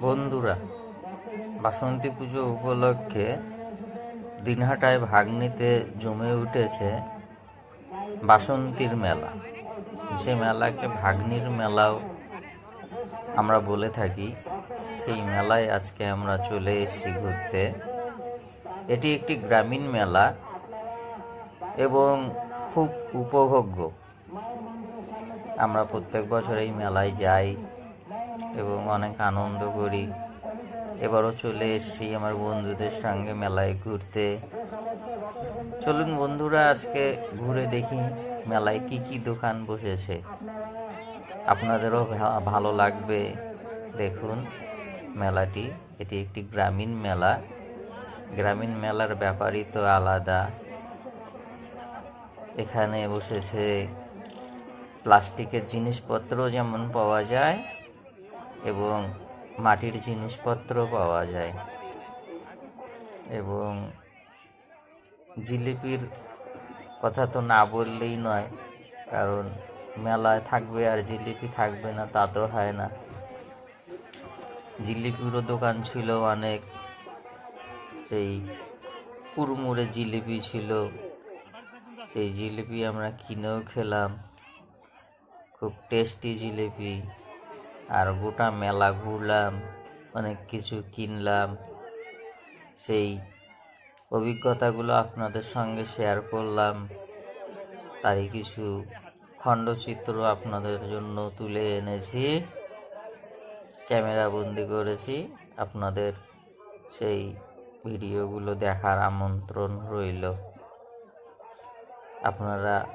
বন্ধুরা, বাসন্তী পুজো উপলক্ষে দিনহাটায় ভাগ্নিতে জমে উঠেছে বাসন্তীর মেলা। যে মেলাকে ভাগ্নির মেলাও আমরা বলে থাকি, সেই মেলায় আজকে আমরা চলে এসেছি ঘুরতে। এটি একটি গ্রামীণ মেলা এবং খুব উপভোগ্য। আমরা প্রত্যেক বছর এই মেলায় যাই। এবং অনেক আনন্দ করি। এবারও চলে এসেছি আমার বন্ধুদের সঙ্গে মেলায় ঘুরতে। চলুন বন্ধুরা, আজকে ঘুরে দেখি মেলায় কি কি দোকান বসেছে। আপনাদেরও ভালো লাগবে। দেখুন, মেলাটি, এটি একটি গ্রামীণ মেলা। গ্রামীণ মেলার ব্যাপারই তো আলাদা। এখানে বসেছে প্লাস্টিকের জিনিসপত্র যেমন পাওয়া যায় এবং মাটির জিনিসপত্র পাওয়া যায়। এবং জিলিপির কথা তো না বললেই নয়, কারণ মেলায় থাকবে আর জিলিপি থাকবে না, তা তো হয় না। জিলিপিরও দোকান ছিল অনেক, সেই কুড়মুড়ে জিলিপি ছিল, সেই জিলিপি আমরা কিনেও খেলাম। খুব টেস্টি জিলিপি। আর গোটা মেলা ঘুরলাম, অনেক কিছু কিনলাম। সেই অভিজ্ঞতাগুলো আপনাদের সঙ্গে শেয়ার করলাম। তারই কিছু খণ্ডচিত্র আপনাদের জন্য তুলে এনেছি। ক্যামেরা বন্দি করেছি। আপনাদের সেই ভিডিওগুলো দেখার আমন্ত্রণ রইল। আপনারা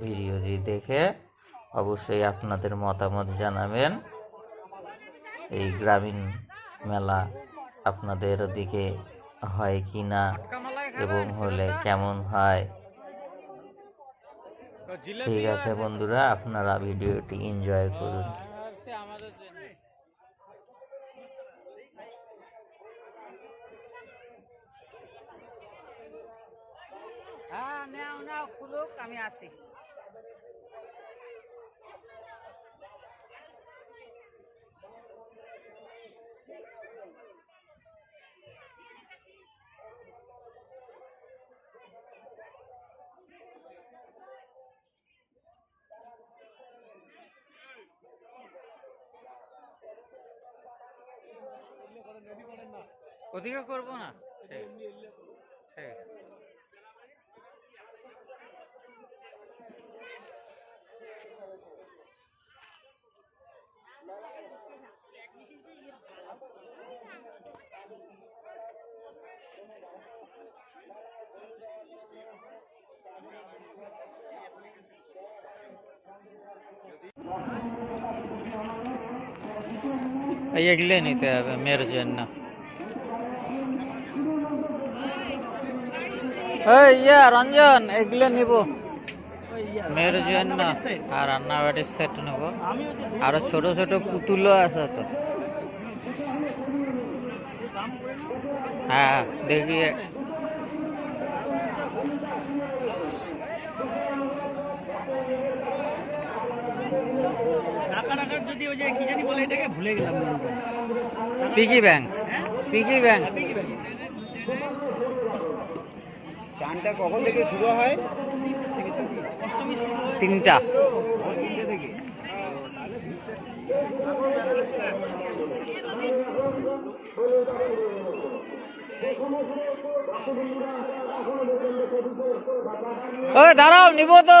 ভিডিওটি দেখে অবশ্যই আপনাদের মতামত জানাবেন। এই গ্রামীণ মেলা আপনাদের দিকে হয় কি না এবং হলে কেমন হয়? ঠিক আছে বন্ধুরা, আপনারা ভিডিওটি এনজয় করুন। হ্যাঁ আমি আসি। ওদিকে করব না ঠিক আছে। এই এগুলো নিতে হবে মেয়ের জন্য। এই, ইয়া, রঞ্জন, এগুলো নিব। মেয়ের জন্য আর রান্নাবাটির সেট নেব। আরও ছোট ছোট পুতুলও আছে তো। হ্যাঁ দেখি। টাকা টাকার যদি ওই যে কি জানি বলে এটাকে ভুলে গেলাম। Piggy bank. Piggy bank. চানটা কখন থেকে শুরু হয়? হয় তিনটা। থেকে ও দাঁড়াও নিব তো।